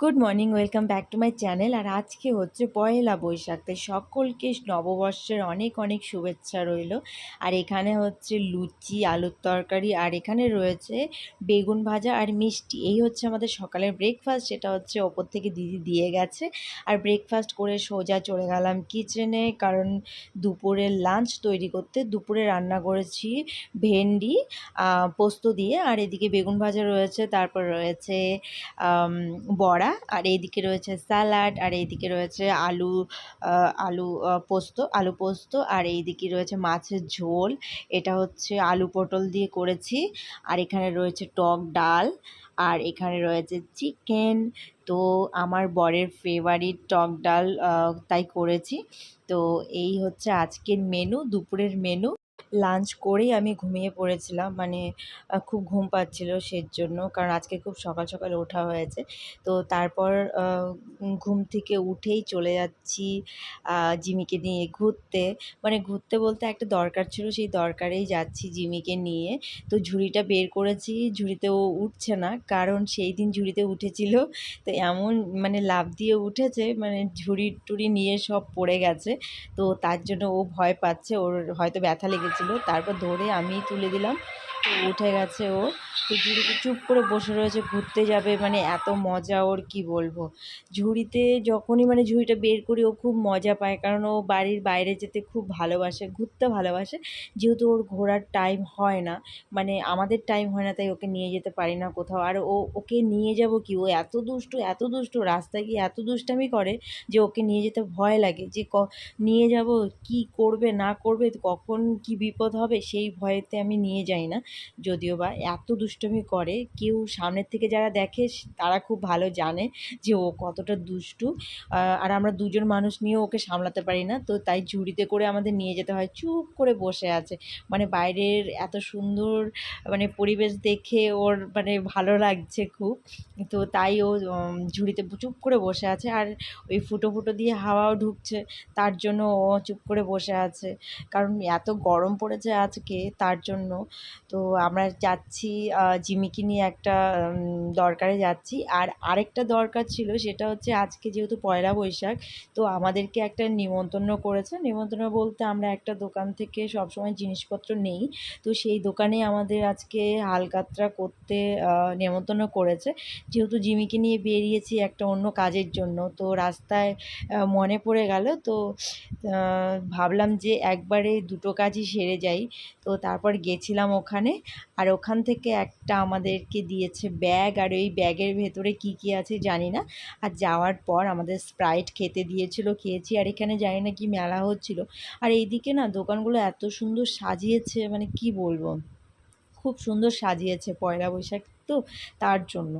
Good morning welcome back to my channel আর আজকে হচ্ছে পয়লা বৈশাখ তাই সকলকে নববর্ষের অনেক অনেক শুভেচ্ছা রইল। আর এখানে হচ্ছে লুচি আলুর তরকারি আর এখানে রয়েছে বেগুন ভাজা আর মিষ্টি। এই হচ্ছে আমাদের সকালের ব্রেকফাস্ট সেটা হচ্ছে ওপর থেকে দিদি দিয়ে গেছে। আর ব্রেকফাস্ট করে সোজা চলে গেলাম কিচেনে কারণ দুপুরের লাঞ্চ তৈরি করতে দুপুরে রান্না করেছি ভেন্ডি পোস্ত দিয়ে। আর এদিকে বেগুন ভাজা রয়েছে তারপর রয়েছে আম, বড়া, আর এইদিকে রয়েছে স্যালাড, আর এইদিকে রয়েছে আলু আলু পোস্ত আলু পোস্ত, আর এইদিকে রয়েছে মাছের ঝোল। এটা হচ্ছে আলু পটল দিয়ে করেছি, আর এখানে রয়েছে টক ডাল, আর এখানে রয়েছে চিকেন। তো আমার বরের ফেভারিট টক ডাল তাই করেছি। তো এই হচ্ছে আজকের মেনু দুপুরের মেনু লাঞ্চ করেই আমি ঘুমিয়ে পড়েছিলাম। মানে খুব ঘুম পাচ্ছিল সের জন্য কারণ আজকে খুব সকাল সকাল ওঠা হয়েছে। তো তারপর ঘুম থেকে উঠেই চলে যাচ্ছি জিমিকে নিয়ে ঘুরতে। মানে ঘুরতে বলতে একটা দরকার ছিল, সেই দরকারেই যাচ্ছি জিমিকে নিয়ে। তো ঝুড়িটা বের করেছি ঝুড়িতে ও উঠছে না। কারণ সেই দিন ঝুড়িতে উঠেছিল। তো এমন মানে লাফ দিয়ে উঠেছে মানে ঝুড়ি টুড়ি নিয়ে সব পড়ে গেছে। তো তার জন্য ও ভয় পাচ্ছে, ওর হয়তো ব্যথা লেগেছিলো তারপর ধরে আমি তুলে দিলাম। উঠে গেছে ও। তো ঝুড়িতে চুপ করে বসে রয়েছে, ঘুরতে যাবে মানে এত মজা ওর, কি বলব? ঝুড়িতে যখনই মানে ঝুড়িটা বের করি, ও খুব মজা পায়, কারণ ও বাড়ির বাইরে যেতে খুব ভালোবাসে, ঘুরতে ভালোবাসে। যেহেতু ওর ঘোরার টাইম হয় না মানে আমাদের টাইম হয় না, তাই ওকে নিয়ে যেতে পারি না কোথাও। আর ও, ওকে নিয়ে যাব কি? ও এত দুষ্টু এত দুষ্টু, রাস্তায় গিয়ে এত দুষ্টামি করে যে ওকে নিয়ে যেতে ভয় লাগে। যে ক, নিয়ে যাব, কি করবে, না করবে, কখন কি বিপদ হবে, সেই ভয়েতে আমি নিয়ে যাই না। যদিও বা এত দুষ্টুমি করে, কেউ সামনের থেকে যারা দেখে, তারা খুব ভালো জানে যে ও কতটা দুষ্টু। আর আমরা দুজন মানুষ নিয়েও ওকে সামলাতে পারি না, তো তাই ঝুড়িতে করে আমাদের নিয়ে যেতে হয়, চুপ করে বসে আছে। মানে বাইরের এত সুন্দর মানে পরিবেশ দেখে ওর মানে ভালো লাগছে খুব। তো তাই ও ঝুড়িতে চুপ করে বসে আছে, আর ওই ফুটো ফুটো দিয়ে হাওয়াও ঢুকছে, তার জন্য ও চুপ করে বসে আছে। কারণ এত গরম পড়েছে আজকে তার জন্য, তো আমরা যাচ্ছি জিমিকে নিয়ে একটা দরকারে যাচ্ছি। আর আরেকটা দরকার ছিল, সেটা হচ্ছে আজকে যেহেতু পয়লা বৈশাখ, তো আমাদেরকে একটা নিমন্ত্রণ করেছে। নিমন্ত্রণ বলতে আমরা একটা দোকান থেকে সবসময় জিনিসপত্র নেই, তো সেই দোকানে আমাদের আজকে হালকাত্রা করতে নেমন্তন্ন করেছে। যেহেতু জিমিকে নিয়ে বেরিয়েছি একটা অন্য কাজের জন্য, তো রাস্তায় মনে পড়ে গেল, তো ভাবলাম যে একবারে দুটো কাজই সেরে যাই। তো তারপর গেছিলাম ওখানে। আর ওখান থেকে একটা আমাদেরকে দিয়েছে ব্যাগ। আর ওই ব্যাগের ভেতরে কি কি আছে জানি না। আর যাওয়ার পর আমাদের স্প্রাইট খেতে দিয়েছিল, খেয়েছি। আর এখানে জানি না কি মেলা হচ্ছিল। আর এইদিকে না দোকানগুলো এত সুন্দর সাজিয়েছে মানে কি বলব? খুব সুন্দর সাজিয়েছে পয়লা বৈশাখ তো তার জন্য।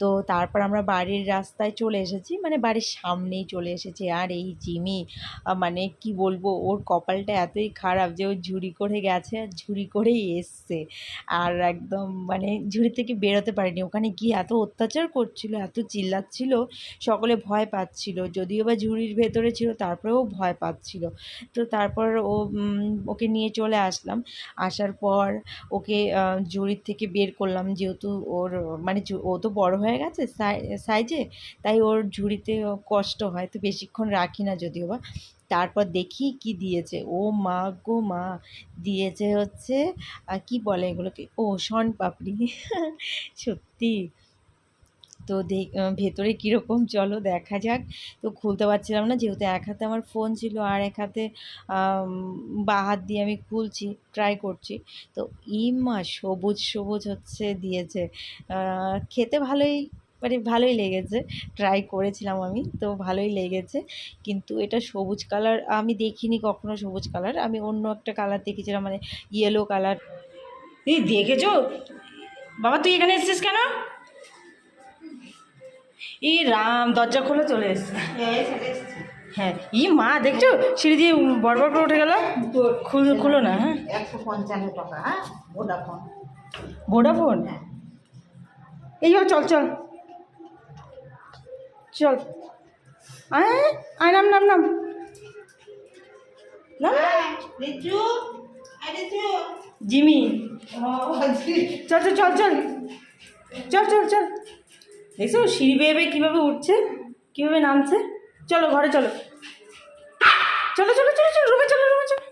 তো তারপর আমরা বাড়ির রাস্তায় চলে এসেছি মানে বাড়ির সামনেই চলে এসেছি। আর এই জিমি মানে কি বলব, ওর কপালটা এতই খারাপ যে ও ঝুড়ি করে গেছে আর ঝুড়ি করেই এসছে। আর একদম মানে ঝুড়ি থেকে বেরোতে পারেনি। ওখানে গিয়ে এত অত্যাচার করছিল, এত চিল্লাচ্ছিল, সকলে ভয় পাচ্ছিল। যদিও বা ঝুড়ির ভেতরে ছিল, তারপরেও ভয় পাচ্ছিল। তো তারপর ও ওকে নিয়ে চলে আসলাম। আসার পর ওকে ঝুড়ির থেকে বের করলাম। যেহেতু ওর মানে ও তো বড় হয়ে গেছে সাইজে, তাই ওর ঝুড়িতে কষ্ট হয়, তো বেশিক্ষণ রাখি না যদিও বা। তারপর দেখি কি দিয়েছে, ও মা গো মা, দিয়েছে হচ্ছে কি বলে এগুলোকে? ও, শন পাপড়ি। সত্যি। তো ভেতরে কীরকম চলো দেখা যাক। তো খুলতে পারছিলাম না, যেহেতু এক হাতে আমার ফোন ছিল আর এক হাতে বা হাত দিয়ে আমি খুলছি ট্রাই করছি। তো ইমা সবুজ সবুজ হচ্ছে, দিয়েছে। খেতে ভালোই মানে ভালোই লেগেছে ট্রাই করেছিলাম আমি, তো ভালোই লেগেছে। কিন্তু এটা সবুজ কালার আমি দেখিনি কখনো সবুজ কালার আমি অন্য একটা কালার দেখেছিলাম মানে ইয়েলো কালার এই দেখেছ? বাবা, তুই এখানে এসেছিস কেন? ই রাম দরজা খুলে চলে এসছে। হ্যাঁ ই মা দেখছ? সিঁড়ি দিয়ে বরবর করে উঠে গেল? খুলো খুলো না হ্যাঁ। একশো পঞ্চান্ন টাকা হ্যাঁ ভোডাফোন ভোডাফোন এই ও চল চল। চল। আয় আয় নাম নাম নাম। জিমি। চল চল চল চল। চল চল চল। দেখছ সিঁড়ি বেয়ে বেয়ে কীভাবে উঠছে? কীভাবে নামছে? চলো, ঘরে চলো। চলো চলো চলো চলো, রুমে চলো রুমে চলো।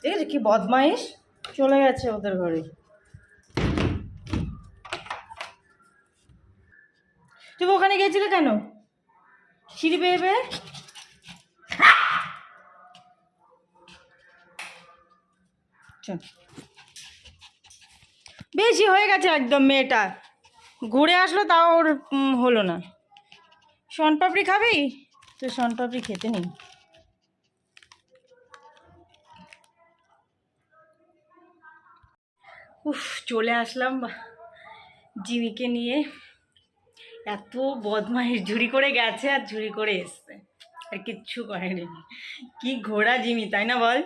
ঠিক আছে, কি বদমাইশ? চলে গেছে ওদের ঘরে। তুমি ওখানে গিয়েছিলে কেন? সিঁড়ি বেয়ে বেয়ে? বেশি হয়ে গেছে একদম মেয়েটা। ঘুরে আসলো তাও ওর হলো না। শনপাপড়ি খাবি? তো শনপাপড়ি খেতে নেই উফ, চলে আসলাম জিমিকে নিয়ে। এত বদমাইশ, ঝুড়ি করে গেছে আর ঝুড়ি করে এসছে। আর কিচ্ছু করেনি। কি ঘোড়া জিমি, তাই না বল?